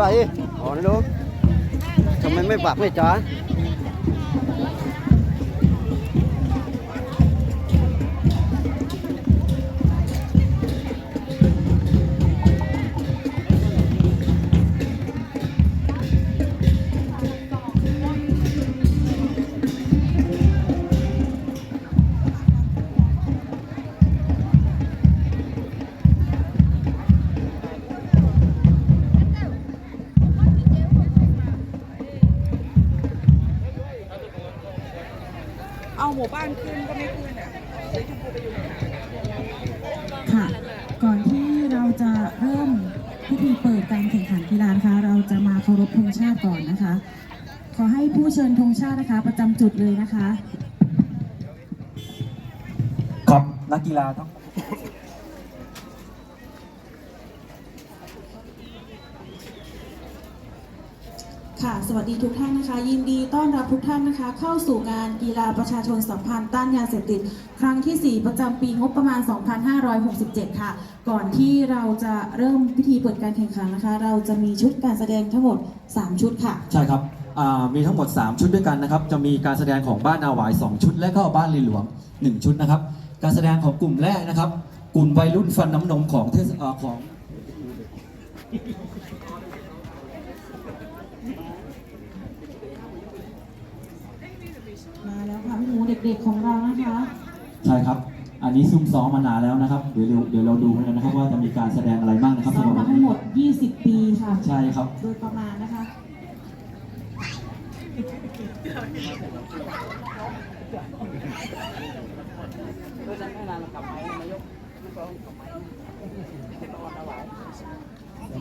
บ้านไปอ๋อนี่ลูทำไมไม่ปากไม่จ้า หมู่บ้านขึ้นก็ไม่ขึ้นอะสีชมพูไปอยู่ไหนค่ะ ก่อนที่เราจะเริ่มพิธีเปิดการแข่งขันกีฬานะคะ เราจะมาเคารพธงชาติก่อนนะคะ ขอให้ผู้เชิญธงชาตินะคะ ประจำจุดเลยนะคะ ครับนักกีฬาทั้ง ค่ะ สวัสดีทุกท่านนะคะ ยินดีต้อนรับทุกท่านนะคะ เข้าสู่งานกีฬาประชาชนสัมพันธ์ต้านยาเสพติด ครั้งที่ 4 ประจำปีงบประมาณ 2567 ค่ะ ก่อนที่เราจะเริ่มพิธีเปิดการแข่งขันนะคะ เราจะมีชุดการแสดงทั้งหมด 3 ชุดค่ะ ใช่ครับอ่ามีทั้งหมด 3 ชุดด้วยกันนะครับ จะมีการแสดงของบ้านอาหวาย 2 ชุด และก็บ้านลีหลวง 1 ชุดนะครับ การแสดงของกลุ่มแรกนะครับ กลุ่มวัยรุ่นฟันน้ำนมของเทศของ มาแล้วค่ะพี่หมูเด็กๆของเรานะคะ ใช่ครับ อันนี้ซุ่มซ้อมมานานแล้วนะครับ เดี๋ยวเราเดี๋ยวเราดูกันนะครับว่าจะมีการแสดงอะไรบ้างนะครับซ้อมมาทั้งหมด 20 ปีค่ะ ใช่ครับ โดยประมาณนะคะ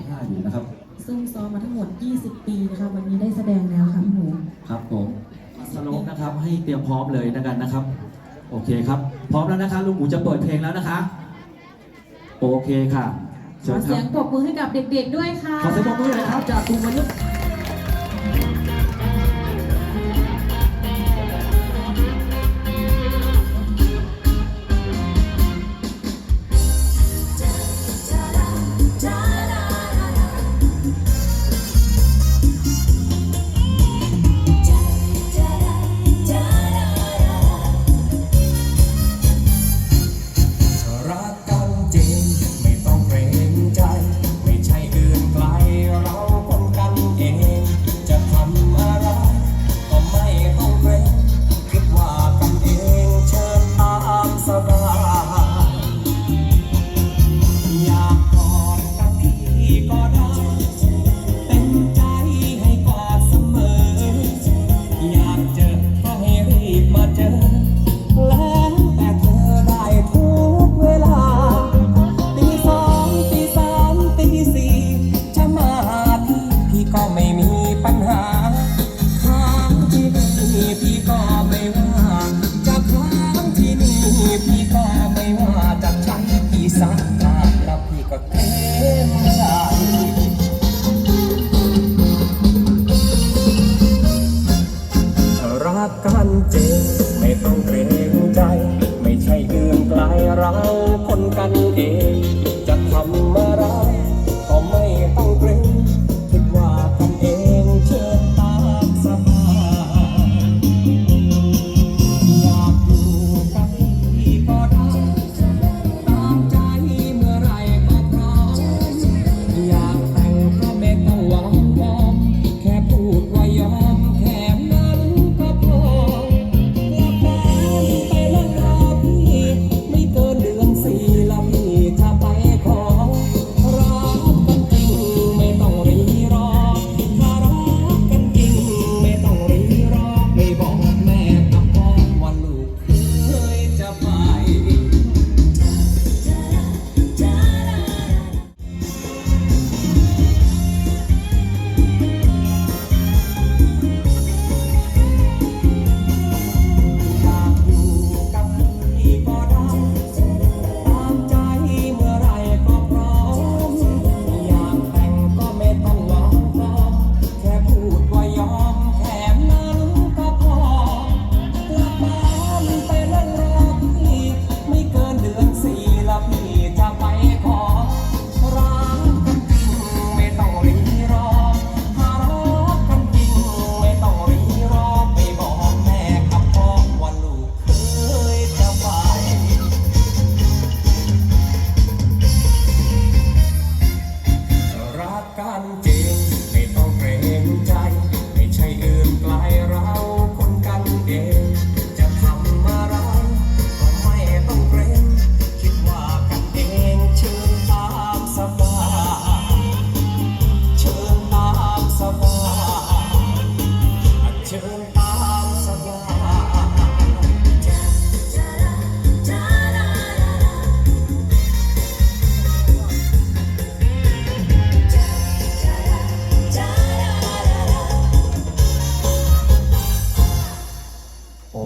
ห้าอยู่นะครับ ซึ่งซ้อมมาทั้งหมด 20 ปีนะคะ วันนี้ได้แสดงแล้วค่ะพี่หมูครับผมสโลกนะครับให้เตรียมพร้อมเลยนะกันนะครับ โอเคครับ พร้อมแล้วนะคะลุงหมูจะเปิดเพลงแล้วนะคะ โอเคค่ะขเชิอญคเสีรัยบงปรบมือให้กับเด็กๆด้วยค่ะ ขอเสียงปรบมือหน่อยครับจากกลุ่มวัย ปัญหา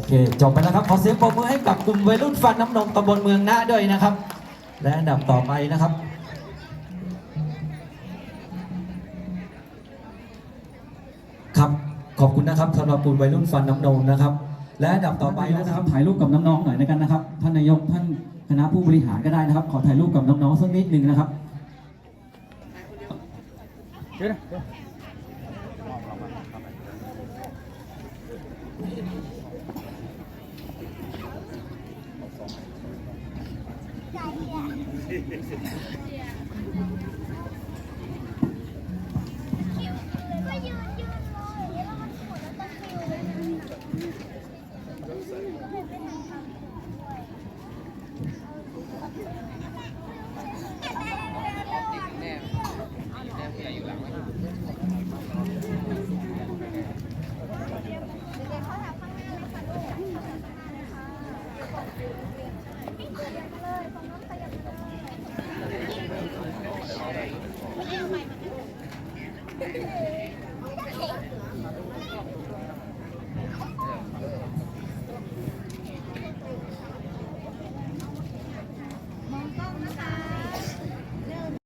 เคจบไปแล้วครับ ขอเสียงปรบมือให้กับกลุ่มวัยรุ่นฟันน้ำนมตำบลเมืองนะด้วยนะครับ และอันดับต่อไปนะครับครับขอบคุณนะครับสำหรับกลุ่มวัยรุ่นฟันน้ำนมนะครับ และอันดับต่อไปนะครับถ่ายรูปกับน้องๆหน่อยนะกันนะครับ ท่านนายกท่านคณะผู้บริหารก็ได้นะครับ ขอถ่ายรูปกับน้องๆสักนิดหนึ่งนะครับก็ Yeah.